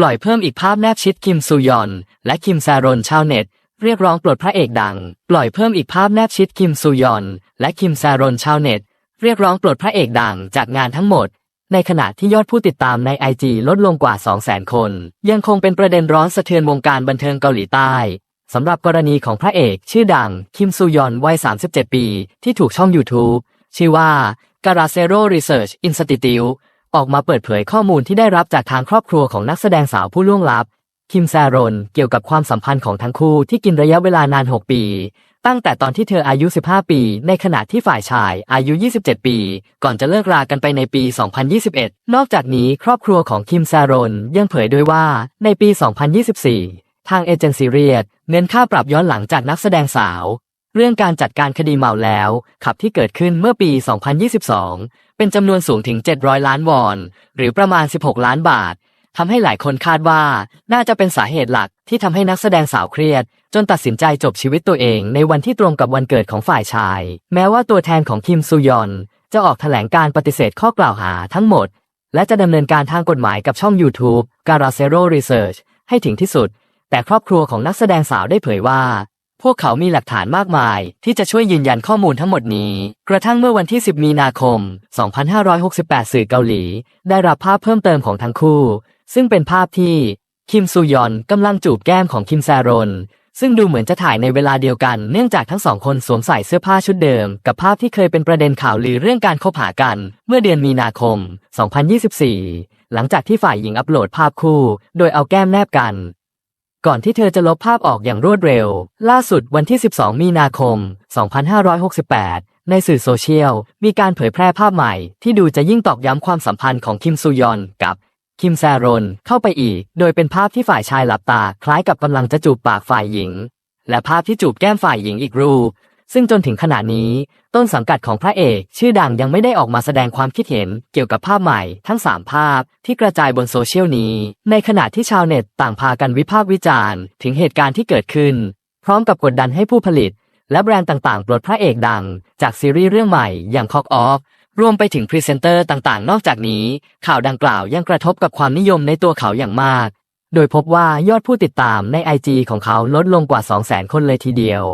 ปล่อยเพิ่มอีกภาพแนบชิดคิมซูยอน และคิมแซรอนชาวเน็ต เรียกร้องปลดพระเอกดัง ปล่อยเพิ่มอีกภาพแนบชิดคิมซูยอน และคิมแซรอนชาวเน็ต เรียกร้องปลดพระเอกดังจากงานทั้งหมด ในขณะที่ยอดผู้ติดตามใน IG ลดลงกว่า 200,000 คน ยังคงเป็นประเด็นร้อนสะเทือนวงการบันเทิงเกาหลีใต้สำหรับกรณีของพระเอกชื่อดังคิมซูยอนวัย 37 ปี ที่ถูกช่อง YouTube ชื่อว่า Garacero Research Institute ออกมาเปิดเผยข้อมูลที่ได้รับจากทางครอบครัวของนักแสดงสาวผู้ล่วงลับ คิมแซรอนเกี่ยวกับความสัมพันธ์ของทั้งคู่ที่กินระยะเวลานาน 6 ปี ตั้งแต่ตอนที่เธออายุ 15 ปี ในขณะที่ฝ่ายชายอายุ 27 ปี ก่อนจะเลิกรากันไปในปี 2021 นอกจากนี้ครอบครัวของคิมแซรอนยังเผยด้วยว่าในปี 2024 ทางเอเจนซี่เรียดเงินค่าปรับย้อนหลังจากนักแสดงสาว เรื่องการจัดการคดีเมาแล้วขับที่เกิดขึ้นเมื่อปี 2022 เป็นจำนวนสูงถึง 700 ล้านวอน หรือประมาณ 16 ล้านบาททำให้หลายคนคาดว่า น่าจะเป็นสาเหตุหลักที่ทำให้นักแสดงสาวเครียด จนตัดสินใจจบชีวิตตัวเองในวันที่ตรงกับวันเกิดของฝ่ายชาย แม้ว่าตัวแทนของคิมซูยอน จะออกแถลงการปฏิเสธข้อกล่าวหาทั้งหมด และจะดำเนินการทางกฎหมายกับช่อง YouTube Garacero Research ให้ถึงที่สุด แต่ครอบครัวของนักแสดงสาวได้เผยว่า พวกเขามีหลักฐานมากมาย ที่จะช่วยยืนยันข้อมูลทั้งหมดนี้ กระทั่งเมื่อวันที่ 10 มีนาคม 2568 สื่อเกาหลี ได้รับภาพเพิ่มเติมของทั้งคู่ ซึ่งเป็นภาพที่ คิมซูยอนกำลังจูบแก้มของคิมแซรอนซึ่งดูเหมือนจะถ่ายในเวลาเดียวกัน เนื่องจากทั้งสองคนสวมใส่เสื้อผ้าชุดเดิม กับภาพที่เคยเป็นประเด็นข่าวลือเรื่องการคบหากัน เมื่อเดือนมีนาคม 2024 หลังจากที่ฝ่ายหญิงอัปโหลดภาพคู่ โดยเอาแก้มแนบกัน ก่อนที่เธอจะลบภาพออกอย่างรวดเร็ว ล่าสุดวันที่ 12 มีนาคม 2568 ในสื่อโซเชียล มีการเผยแพร่ภาพใหม่ ที่ดูจะยิ่งตอกย้ำความสัมพันธ์ของคิมซูยอนกับคิมแซรอนเข้าไปอีก โดยเป็นภาพที่ฝ่ายชายหลับตา คล้ายกับกำลังจะจูบปากฝ่ายหญิง และภาพที่จูบแก้มฝ่ายหญิงอีกรูป ซึ่งจนถึงขณะนี้ ต้นสังกัดของพระเอก ชื่อดังยังไม่ได้ออกมาแสดงความคิดเห็นเกี่ยวกับภาพใหม่ทั้ง 3 ภาพที่กระจายบนโซเชียลนี้ ในขณะที่ชาวเน็ตต่างพากันวิพากษ์วิจารณ์ ถึงเหตุการณ์ที่เกิดขึ้น พร้อมกับกดดันให้ผู้ผลิต และแบรนด์ต่างๆปลดพระเอกดัง จากซีรีส์เรื่องใหม่อย่าง Cock Off รวมไปถึงพรีเซนเตอร์ต่างๆ นอกจากนี้ ข่าวดังกล่าวยังกระทบกับความนิยมในตัวเขาอย่างมาก โดยพบว่ายอดผู้ติดตามใน IG ของเขาลดลงกว่า 200,000 คนเลยทีเดียว